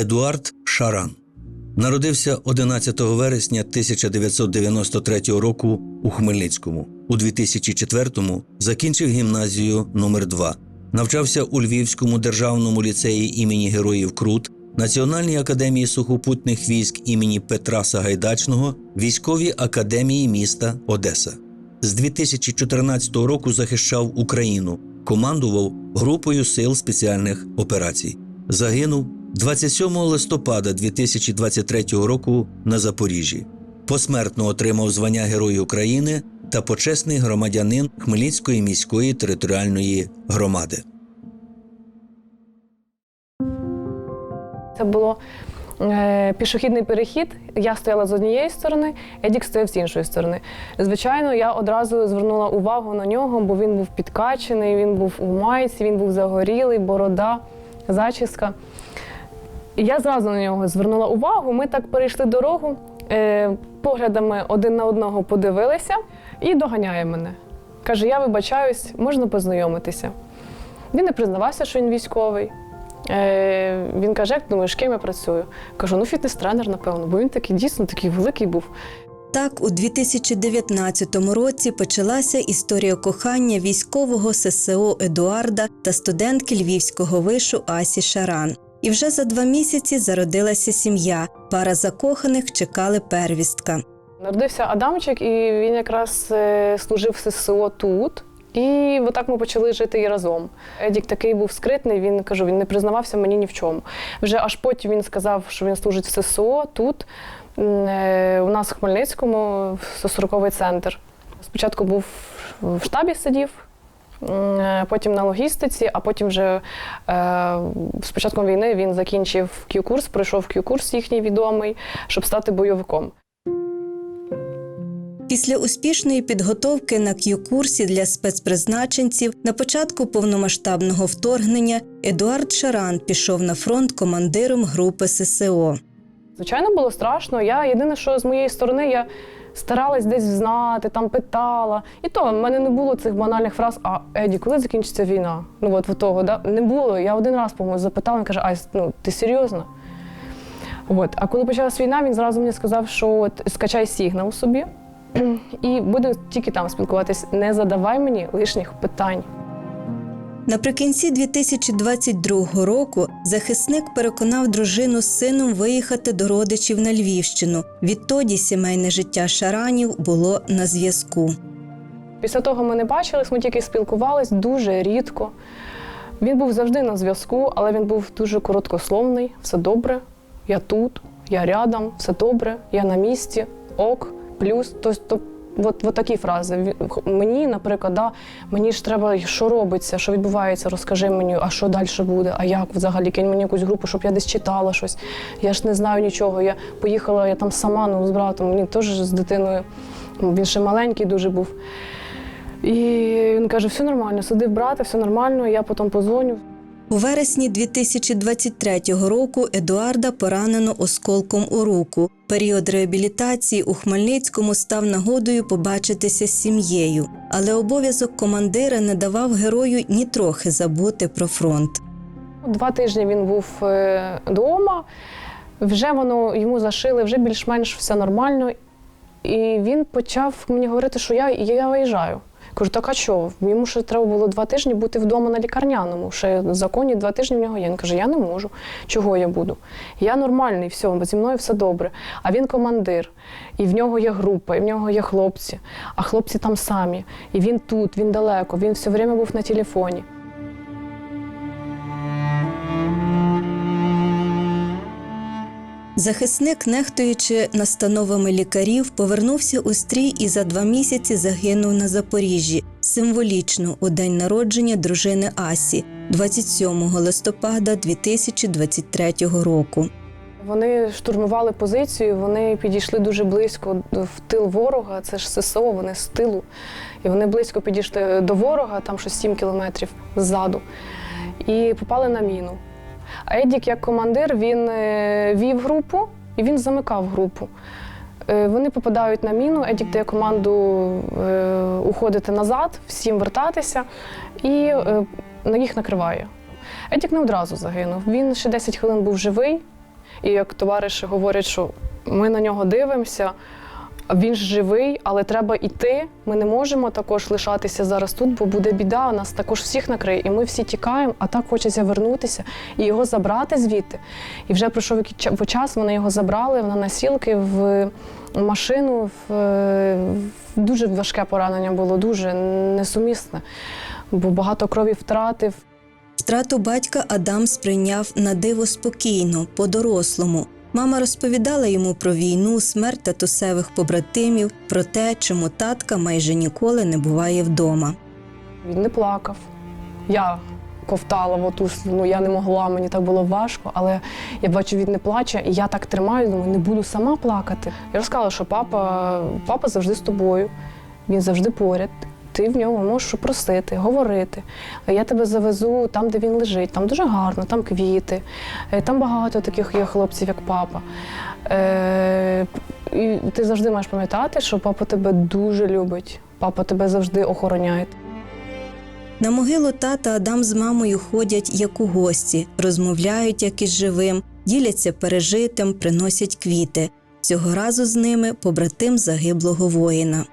Едуард Шаран. Народився 11 вересня 1993 року у Хмельницькому. У 2004-му закінчив гімназію номер 2 Навчався у Львівському державному ліцеї імені Героїв Крут, Національній академії сухопутних військ імені Петра Сагайдачного, військовій академії міста Одеса. З 2014 року захищав Україну, командував групою сил спеціальних операцій. Загинув 27 листопада 2023 року на Запоріжжі. Посмертно отримав звання Герой України та почесний громадянин Хмельницької міської територіальної громади. Це було е, пішохідний перехід. Я стояла з однієї сторони, Едік стояв з іншої сторони. Звичайно, я одразу звернула увагу на нього, бо він був підкачений, він був у майці, він був загорілий, борода, зачіска. Я зразу на нього звернула увагу. Ми так перейшли дорогу, е, поглядами один на одного подивилися і доганяє мене. Каже: Я вибачаюсь, можна познайомитися. Він не признавався, що він військовий. Е, він каже, як думаєш, ким я працюю? Кажу, ну фітнес-тренер, напевно, бо він такий дійсно такий великий був. Так, у 2019 році почалася історія кохання військового ССО Едуарда та студентки львівського вишу Асі Шаран. І вже за два місяці зародилася сім'я. Пара закоханих чекали первістка. Народився Адамчик, і він якраз е, служив в ССО тут. І отак ми почали жити і разом. Едік такий був скритний, він кажу, він не признавався мені ні в чому. Вже аж потім він сказав, що він служить в ССО тут, е, у нас в Хмельницькому, в 40-й центр. Спочатку був в штабі сидів, потім на логістиці, а потім вже е, з початком війни він закінчив Q-курс, пройшов Q-курс їхній відомий, щоб стати бойовиком. Після успішної підготовки на Q-курсі для спецпризначенців на початку повномасштабного вторгнення Едуард Шаран пішов на фронт командиром групи ССО. Звичайно, було страшно. Я єдине, що з моєї сторони, я старалась десь знати, там питала. І то в мене не було цих банальних фраз, а Еді, коли закінчиться війна? Ну от в того, да? не було. Я один раз, по-моєму, запитала, він каже, Ась, ну ти серйозно? От. А коли почалась війна, він зразу мені сказав, що от, скачай сигнал собі і будемо тільки там спілкуватись. Не задавай мені лишніх питань. Наприкінці 2022 року захисник переконав дружину з сином виїхати до родичів на Львівщину. Відтоді сімейне життя Шаранів було на зв'язку. Після того ми не бачились, ми тільки спілкувались дуже рідко. Він був завжди на зв'язку, але він був дуже короткословний. Все добре, я тут, я рядом, все добре, я на місці, ок, плюс. Тобто, от, от такі фрази. Мені, наприклад, да, мені ж треба, що робиться, що відбувається, розкажи мені, а що далі буде, а як взагалі, кинь мені якусь групу, щоб я десь читала щось. Я ж не знаю нічого. Я поїхала, я там сама ну, з братом, мені теж з дитиною. Він ще маленький дуже був. І він каже: все нормально, сидив брата, все нормально, я потім позвоню. У вересні 2023 року Едуарда поранено осколком у руку. Період реабілітації у Хмельницькому став нагодою побачитися з сім'єю, але обов'язок командира не давав герою ні трохи забути про фронт. Два тижні він був вдома, вже воно йому зашили, вже більш-менш все нормально. І він почав мені говорити, що я, я виїжджаю. Кажу, так а що? Йому ще треба було два тижні бути вдома на лікарняному. Ще законі два тижні в нього є. Він каже, я не можу. Чого я буду? Я нормальний, все, зі мною все добре. А він командир, і в нього є група, і в нього є хлопці, а хлопці там самі. І він тут, він далеко, він все время був на телефоні. Захисник, нехтуючи настановами лікарів, повернувся у стрій і за два місяці загинув на Запоріжжі. Символічно у день народження дружини Асі, 27 листопада 2023 року. Вони штурмували позицію, вони підійшли дуже близько в тил ворога. Це ж ССО, вони з тилу. І вони близько підійшли до ворога, там щось 7 кілометрів ззаду, і попали на міну. А Едік, як командир, він е, вів групу і він замикав групу. Е, Вони попадають на міну, Едік дає команду е, уходити назад, всім вертатися, і на їх накриває. Едік не одразу загинув. Він ще 10 хвилин був живий. І як товариші говорять, що ми на нього дивимося, він ж живий, але треба йти. Ми не можемо також лишатися зараз тут, бо буде біда. У Нас також всіх накриє, і ми всі тікаємо, а так хочеться вернутися і його забрати звідти. І вже пройшов час, вони його забрали на насілки в машину. В дуже важке поранення було, дуже несумісне, бо багато крові втратив. Втрату батька Адам сприйняв на диво спокійно, по-дорослому. Мама розповідала йому про війну, смерть татусевих побратимів, про те, чому татка майже ніколи не буває вдома. Він не плакав. Я ковтала в оту слину, я не могла, мені так було важко, але я бачу, він не плаче, і я так тримаю, думаю, не буду сама плакати. Я розказала, що папа, папа завжди з тобою, він завжди поряд. Ти в нього можеш просити, говорити. Я тебе завезу там, де він лежить. Там дуже гарно, там квіти, е, там багато таких є хлопців, як папа. Е, і ти завжди маєш пам'ятати, що папа тебе дуже любить. Папа тебе завжди охороняє. На могилу тата Адам з мамою ходять як у гості, розмовляють як із живим, діляться пережитим, приносять квіти. Цього разу з ними побратим загиблого воїна.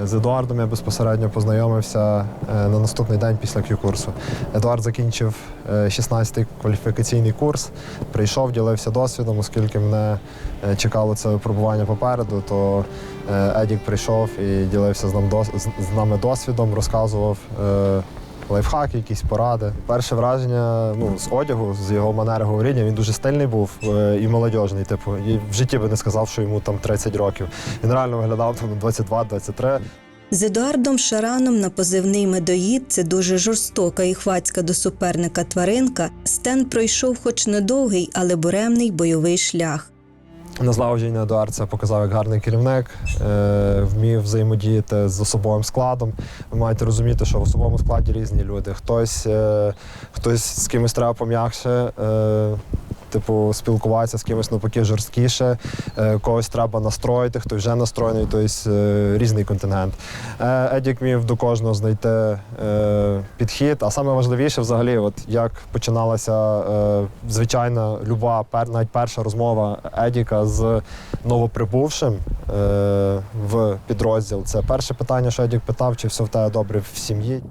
З Едуардом я безпосередньо познайомився е, на наступний день після Q-курсу. Едуард закінчив е, 16-й кваліфікаційний курс, прийшов, ділився досвідом, оскільки мене е, чекало це випробування попереду, то е, Едік прийшов і ділився з, нами досвідом, розказував е, лайфхаки, якісь поради. Перше враження ну, з одягу, з його манери говоріння, він дуже стильний був е, і молодіжний. Типу, і в житті би не сказав, що йому там 30 років. Він реально виглядав там 22-23. З Едуардом Шараном на позивний медоїд це дуже жорстока і хвацька до суперника тваринка. Стен пройшов хоч недовгий, але буремний бойовий шлях. На злагодження Едуард показав як гарний керівник, е, вмів взаємодіяти з особовим складом. Ви маєте розуміти, що в особовому складі різні люди. Хтось, е, хтось з кимось треба пом'якше. Типу, спілкуватися з кимось навпаки жорсткіше, е, когось треба настроїти, хтось вже настроєний, тобто різний контингент. Е, Едік міг до кожного знайти підхід. А саме важливіше, взагалі, от як починалася звичайна люба, навіть перша розмова Едіка з новоприбувшим в підрозділ. Це перше питання, що Едік питав, чи все в тебе добре в сім'ї.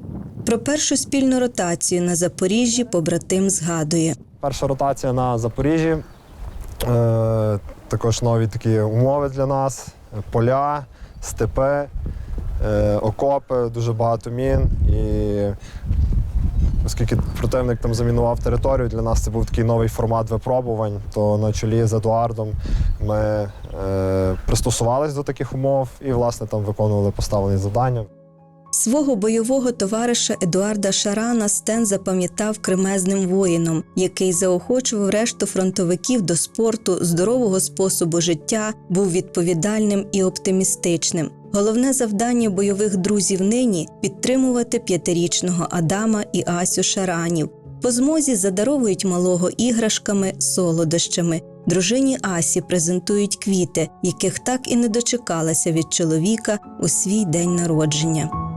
Про першу спільну ротацію на Запоріжжі побратим згадує. Перша ротація на Запоріжжі. Е, також нові такі умови для нас: поля, степи, е, окопи, дуже багато мін. І оскільки противник там замінував територію, для нас це був такий новий формат випробувань. То на чолі з Едуардом ми е, пристосувалися до таких умов і, власне, там виконували поставлені завдання. Свого бойового товариша Едуарда Шарана Стен запам'ятав кремезним воїном, який заохочував решту фронтовиків до спорту, здорового способу життя, був відповідальним і оптимістичним. Головне завдання бойових друзів нині підтримувати п'ятирічного Адама і Асю Шаранів. По змозі задаровують малого іграшками, солодощами. Дружині Асі презентують квіти, яких так і не дочекалася від чоловіка у свій день народження.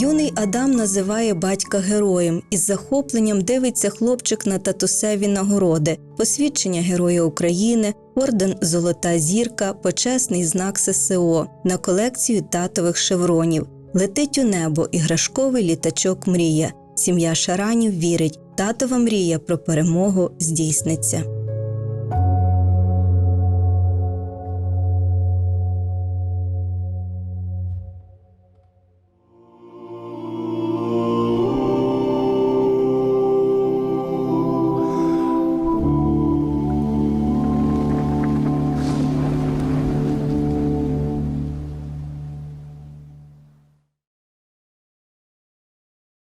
Юний Адам називає батька героєм із захопленням дивиться хлопчик на татусеві нагороди, посвідчення Героя України, орден Золота зірка, почесний знак ССО на колекцію татових шевронів. Летить у небо іграшковий літачок мрія. Сім'я Шаранів вірить, Татова мрія про перемогу здійсниться.